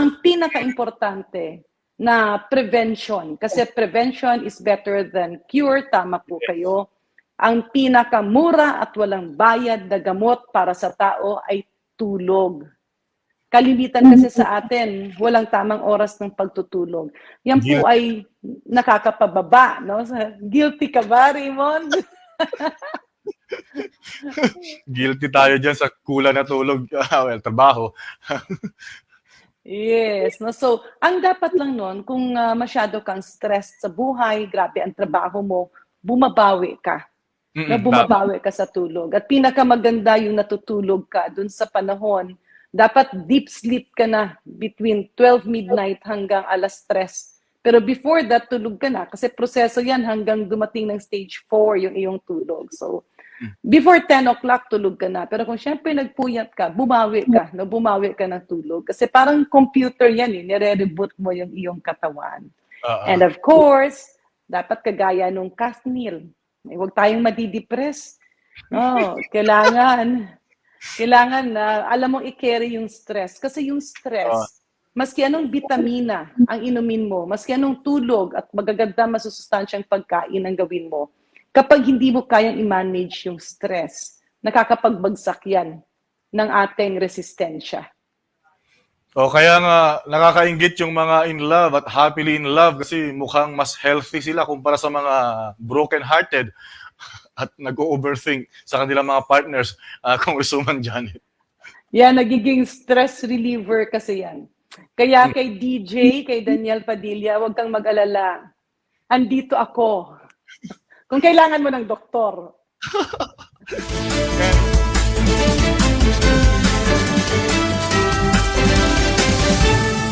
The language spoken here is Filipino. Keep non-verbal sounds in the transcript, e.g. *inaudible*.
ang pinaka-importante na prevention, kasi prevention is better than cure, tama po kayo. Ang pinakamura at walang bayad na gamot para sa tao ay tulog. Kalimitan kasi sa atin, walang tamang oras ng pagtutulog. Yan po ay nakakapababa, no? Sa- Guilty ka ba, Raymond? *laughs* Guilty tayo dyan sa kulang na tulog. *laughs* Ah, well, trabaho. *laughs* Yes. No? So, ang dapat lang nun, kung ah, masyado kang stressed sa buhay, grabe ang trabaho mo, bumabawi ka. Na Mm-mm, bumabawi ka sa tulog. At pinakamaganda yung natutulog ka dun sa panahon, dapat deep sleep ka na between 12 midnight hanggang alas 3. Pero before that, tulog ka na. Kasi proseso yan hanggang dumating ng stage 4 yung iyong tulog. So, before 10 o'clock, tulog ka na. Pero kung syempre nagpuyat ka, bumawi ka. No? Bumawi ka ng tulog. Kasi parang computer yan eh. Nire-reboot mo yung iyong katawan. Ah. And of course, dapat kagaya nung Casnil. Eh, huwag tayong madidepress. No, *laughs* kailangan, kailangan na, alam mo, i-carry yung stress. Kasi yung stress, maski anong vitamina ang inumin mo, maski anong tulog at magaganda masusustansyang pagkain ang gawin mo, kapag hindi mo kayang i-manage yung stress, nakakapagbagsak yan ng ating resistensya. O kaya nga nakakaingit yung mga in love at happily in love kasi mukhang mas healthy sila kumpara sa mga broken-hearted *laughs* at nag-overthink sa kanilang mga partners, uh, Congresswoman Janet. Yan, nagiging stress reliever kasi yan. Kaya kay DJ, kay Daniel Padilla, huwag kang mag-alala. Andito ako. Kung kailangan mo ng doktor. okay. *laughs*